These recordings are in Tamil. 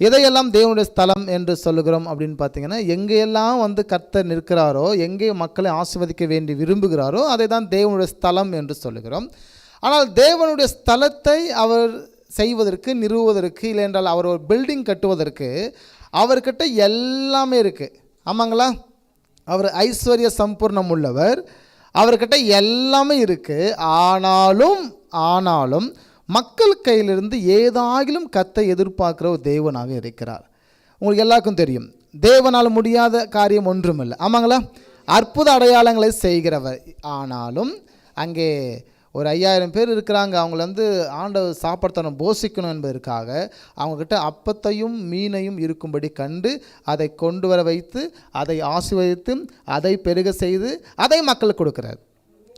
எதையெல்லாம் தேவனுடைய ஸ்தலம் என்று சொல்லுகிறோம் அப்படின்னு பார்த்தீங்கன்னா எங்கேயெல்லாம் வந்து கர்த்தர் நிற்கிறாரோ எங்கே மக்களை ஆசிர்வதிக்க வேண்டி விரும்புகிறாரோ அதை தான் தேவனுடைய ஸ்தலம் என்று சொல்லுகிறோம். ஆனால் தேவனுடைய ஸ்தலத்தை அவர் செய்வதற்கு நிறுவுவதற்கு இல்லை என்றால் அவர் ஒரு பில்டிங் கட்டுவதற்கு அவர்கிட்ட எல்லாமே இருக்குது ஆமாங்களா? அவர் ஐஸ்வர்ய சம்பூர்ணம் உள்ளவர். அவர்கிட்ட எல்லாமே இருக்குது ஆனாலும் ஆனாலும் மக்கள் கையிலிருந்து ஏதாகிலும் கத்தை எதிர்பார்க்கிற ஒரு தேவனாக இருக்கிறார். உங்களுக்கு எல்லாருக்கும் தெரியும் தேவனால் முடியாத காரியம் ஒன்றுமில்லை. ஆமாங்களா? அற்புத அடையாளங்களை செய்கிறவர். ஆனாலும் அங்கே ஒரு ஐயாயிரம் பேர் இருக்கிறாங்க. அவங்கள வந்து ஆண்டவர் சாப்பாடுத்தனம் போஷிக்கணும் என்பதற்காக அவங்கக்கிட்ட அப்பத்தையும் மீனையும் இருக்கும்படி கண்டு அதை கொண்டு வர வைத்து அதை ஆசீர்வதித்து அதை பெருக செய்து அதை மக்களுக்கு கொடுக்குறார்.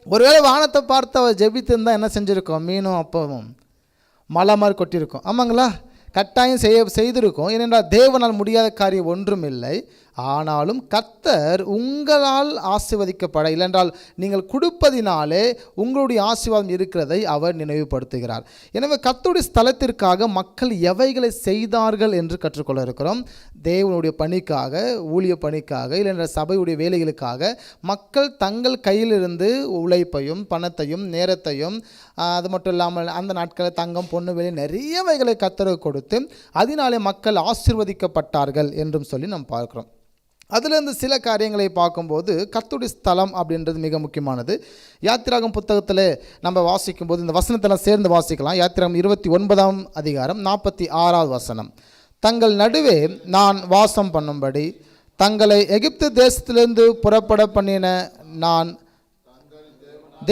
ஒருவேளை வானத்தை பார்த்து அவர் ஜெபித்து இருந்தால் என்ன செஞ்சுருக்கோம்? மீனும் அப்பவும் மலை மாதிரி கொட்டியிருக்கும் ஆமாங்களா? கட்டாயம் செய்ய செய்திருக்கும். ஏனென்றால் தேவனால் முடியாத காரியம் ஒன்றும் இல்லை. ஆனாலும் கர்த்தர் உங்களால் ஆசீர்வதிக்கப்பட இல்லைன்றால் நீங்கள் கொடுப்பதினாலே உங்களுடைய ஆசீர்வாதம் இருக்கிறதை அவர் நினைவுபடுத்துகிறார். எனவே கர்த்தருடைய ஸ்தலத்திற்காக மக்கள் எவைகளை செய்தார்கள் என்று கற்றுக்கொள்ள இருக்கிறோம். தேவனுடைய பணிக்காக ஊழிய பணிக்காக இல்லைன்ற சபையுடைய வேலைகளுக்காக மக்கள் தங்கள் கையிலிருந்து உழைப்பையும் பணத்தையும் நேரத்தையும் அது மட்டும் இல்லாமல் அந்த நாட்களில் தங்கம் பொண்ணு வெளி நிறையவைகளை கத்தரவு கொடுத்து அதனாலே மக்கள் ஆசிர்வதிக்கப்பட்டார்கள் என்றும் சொல்லி நாம் பார்க்கிறோம். அதிலிருந்து சில காரியங்களை பார்க்கும்போது கர்த்தருடைய ஸ்தலம் அப்படின்றது மிக முக்கியமானது. யாத்திராகம் புத்தகத்தில் நம்ம வாசிக்கும்போது இந்த வசனத்தெல்லாம் சேர்ந்து வாசிக்கலாம். யாத்திராகம் இருபத்தி ஒன்பதாம் அதிகாரம் நாற்பத்தி ஆறாவது வசனம். தங்கள் நடுவே நான் வாசம் பண்ணும்படி தங்களை எகிப்து தேசத்திலிருந்து புறப்பட பண்ணின நான்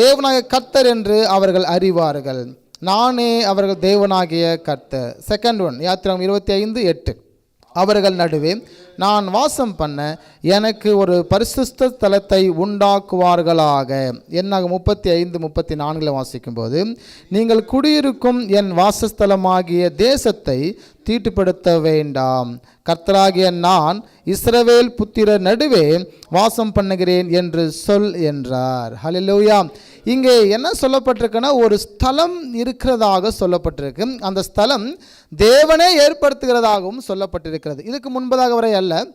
தேவனாக கர்த்தர் என்று அவர்கள் அறிவார்கள். நானே அவர்கள் தேவனாகிய கர்த்தர். செகண்ட் ஒன் யாத்திரம் இருபத்தி ஐந்து எட்டு. அவர்கள் நடுவே நான் வாசம் பண்ண எனக்கு ஒரு பரிசுத்த ஸ்தலத்தை உண்டாக்குவார்களாக. என்னாக முப்பத்தி ஐந்து முப்பத்தி நான்கில் வாசிக்கும்போது நீங்கள் குடியிருக்கும் என் வாசஸ்தலமாகிய தேசத்தை தீட்டுப்படுத்த வேண்டாம். கர்த்தராகிய நான் இஸ்ரவேல் புத்திரர் நடுவே வாசம் பண்ணுகிறேன் என்று சொல் என்றார். ஹலிலூயா இங்கே என்ன சொல்லப்பட்டிருக்குன்னா ஒரு ஸ்தலம் இருக்கிறதாக சொல்லப்பட்டிருக்கு. அந்த ஸ்தலம் தேவனே ஏற்படுத்துகிறதாகவும் சொல்லப்பட்டிருக்கிறது. இதுக்கு முன்பதாக வரை அல்ல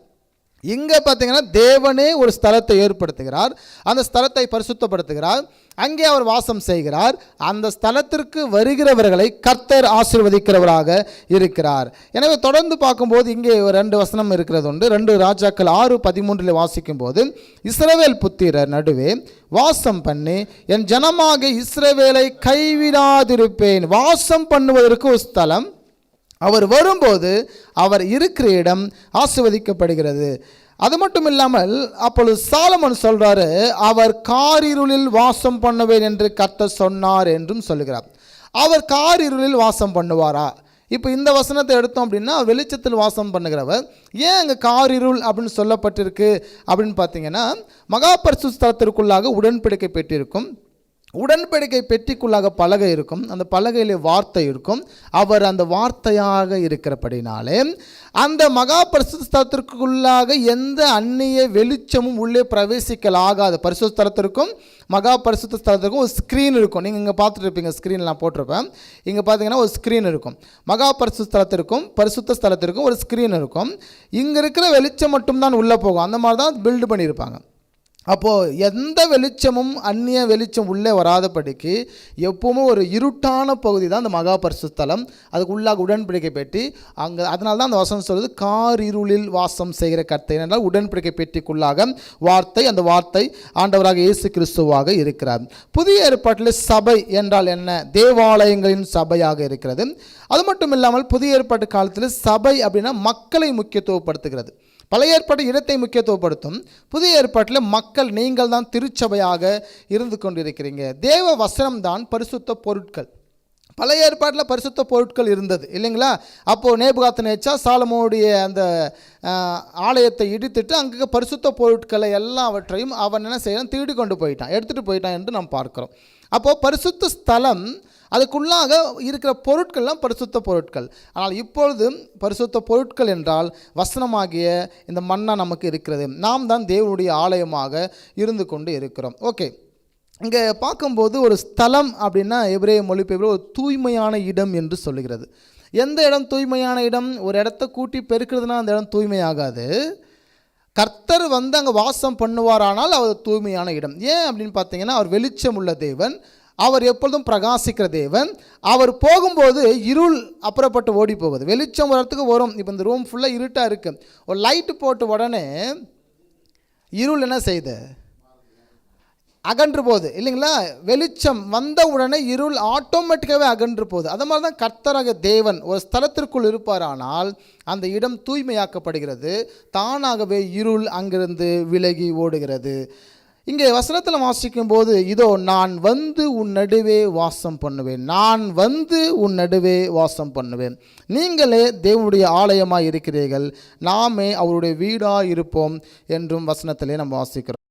இங்கே பார்த்தீங்கன்னா தேவனே ஒரு ஸ்தலத்தை ஏற்படுத்துகிறார். அந்த ஸ்தலத்தை பரிசுத்தப்படுத்துகிறார். அங்கே அவர் வாசம் செய்கிறார். அந்த ஸ்தலத்திற்கு வருகிறவர்களை கர்த்தர் ஆசிர்வதிக்கிறவராக இருக்கிறார். எனவே தொடர்ந்து பார்க்கும்போது இங்கே ஒரு ரெண்டு வசனம் இருக்கிறது உண்டு ரெண்டு ராஜாக்கள் ஆறு பதிமூன்றில் வாசிக்கும்போது இஸ்ரவேல் புத்திரர் நடுவே வாசம் பண்ணி. என் ஜனமாக இஸ்ரவேலை கைவிடாதிருப்பேன். வாசம் பண்ணுவதற்கு ஒரு ஸ்தலம் அவர் வரும்போது அவர் இருக்கிற இடம் ஆசிர்வதிக்கப்படுகிறது. அது மட்டும் இல்லாமல் அப்பொழுது சாலமன் சொல்கிறாரு அவர் காரிருளில் வாசம் பண்ணுவேன் என்று கத்த சொன்னார் என்றும் சொல்லுகிறார். அவர் காரிருளில் வாசம் பண்ணுவாரா? இப்போ இந்த வசனத்தை எடுத்தோம் அப்படின்னா வெளிச்சத்தில் வாசம் பண்ணுகிறவர் ஏன் அங்கே காரிருள்? அப்படின்னு சொல்லப்பட்டிருக்கு. அப்படின்னு பார்த்தீங்கன்னா மகாபரிசு ஸ்தலத்திற்குள்ளாக உடன்படிக்கை பெற்றிருக்கும். உடன்படிக்கை பெட்டிக்குள்ளாக பலகை இருக்கும். அந்த பலகையில் வார்த்தை இருக்கும். அவர் அந்த வார்த்தையாக இருக்கிறபடினாலே அந்த மகா பரிசுத்தலத்திற்குள்ளாக எந்த அந்நிய வெளிச்சமும் உள்ளே பிரவேசிக்கலாகாது. ஆகாது ஸ்தலத்திற்கும் மகா பரிசுத்த ஸ்தலத்திற்கும் ஒரு ஸ்க்ரீன் இருக்கும். நீங்கள் இங்கே பார்த்துட்டு இருப்பீங்க ஸ்க்ரீன் நான் போட்டிருப்பேன். இங்கே பார்த்தீங்கன்னா ஒரு ஸ்க்ரீன் இருக்கும். மகா பரிசுத்த ஸ்தலத்திற்கும் பரிசுத்த ஸ்தலத்திற்கும் ஒரு ஸ்க்ரீன் இருக்கும். இங்கே இருக்கிற வெளிச்சம் மட்டும்தான் உள்ளே போகும். அந்த மாதிரி தான் பில்டு பண்ணியிருப்பாங்க. அப்போது எந்த வெளிச்சமும் அந்நிய வெளிச்சம் உள்ளே வராதபடிக்கு எப்பவுமே ஒரு இருட்டான பகுதி தான் அந்த மகாபரிசுத்தலம் அதுக்கு உள்ளாக உடன்படிக்கை பெட்டி. அங்கே அதனால தான் அந்த வசனம் சொல்வது கார் இருளில் வாசம் செய்கிற கர்த்தை என்றால் உடன்படிக்கை பெட்டிக்குள்ளாக வார்த்தை அந்த வார்த்தை ஆண்டவராக இயேசு கிறிஸ்துவாக இருக்கிறார். புதிய ஏற்பாட்டில் சபை என்றால் என்ன? தேவாலயங்களின் சபையாக இருக்கிறது. அது மட்டும் இல்லாமல் புதிய ஏற்பாட்டு காலத்தில் சபை அப்படின்னா மக்களை முக்கியத்துவப்படுத்துகிறது. பழைய ஏற்பாட்டு இடத்தை முக்கியத்துவப்படுத்தும். புதிய ஏற்பாட்டில் மக் மக்கள் நீங்கள் தான் திருச்சபையாக இருந்து கொண்டிருக்கிறீங்க. தேவ வசனம் தான் பரிசுத்த பொருட்கள். பழைய ஏற்பாட்டில் பரிசுத்த பொருட்கள் இருந்தது இல்லைங்களா? அப்போது நேபுகாத்து நேச்சா சாலமோடைய அந்த ஆலயத்தை இடித்துட்டு அங்கே பரிசுத்த பொருட்களை எல்லாவற்றையும் அவன் என்ன செய்யலாம் திருடி கொண்டு போயிட்டான் எடுத்துகிட்டு போயிட்டான் என்று நாம் பார்க்குறோம். அப்போது பரிசுத்த ஸ்தலம் அதுக்குள்ளாக இருக்கிற பொருட்கள்லாம் பரிசுத்த பொருட்கள். ஆனால் இப்பொழுது பரிசுத்த பொருட்கள் என்றால் வசனமாகிய இந்த மண்ணா நமக்கு இருக்கிறது. நாம் தான் தேவனுடைய ஆலயமாக இருந்து கொண்டு இருக்கிறோம். ஓகே. இங்கே பார்க்கும்போது ஒரு ஸ்தலம் அப்படின்னா எவ்வளே மொழிபெயர்ப்பில் ஒரு தூய்மையான இடம் என்று சொல்லுகிறது. எந்த இடம் தூய்மையான இடம்? ஒரு இடத்த கூட்டி பெருக்கிறதுனா அந்த இடம் தூய்மையாகாது. கர்த்தர் வந்து அங்கே வாசம் பண்ணுவாரானால் அவர் தூய்மையான இடம். ஏன் அப்படின்னு பார்த்தீங்கன்னா அவர் வெளிச்சம் உள்ள தேவன் அவர் எப்பொழுதும் பிரகாசிக்கிற தேவன். அவர் போகும்போது இருள் அப்புறப்பட்டு ஓடி போகுது. வெளிச்சம் வரத்துக்கு வரும். இப்போ இந்த ரூம் ஃபுல்லாக இருட்டாக இருக்குது ஒரு லைட்டு போட்ட உடனே இருள் என்ன செய்யுது அகன்று போகுது இல்லைங்களா? வெளிச்சம் வந்த உடனே இருள் ஆட்டோமேட்டிக்காகவே அகன்று போகுது அது மாதிரி தான் கர்த்தராக தேவன் ஒரு ஸ்தலத்திற்குள் இருப்பாரானால் அந்த இடம் தூய்மையாக்கப்படுகிறது. தானாகவே இருள் அங்கிருந்து விலகி ஓடுகிறது. இங்கே வசனத்தில் வாசிக்கும் போது இதோ நான் வந்து உன் நடுவே வாசம் பண்ணுவேன். நான் வந்து உன் நடுவே வாசம் பண்ணுவேன். நீங்களே தேவனுடைய ஆலயமாக இருக்கிறீர்கள். நாமே அவருடைய வீடாக இருப்போம் என்றும் வசனத்திலே நம்ம வாசிக்கிறோம்.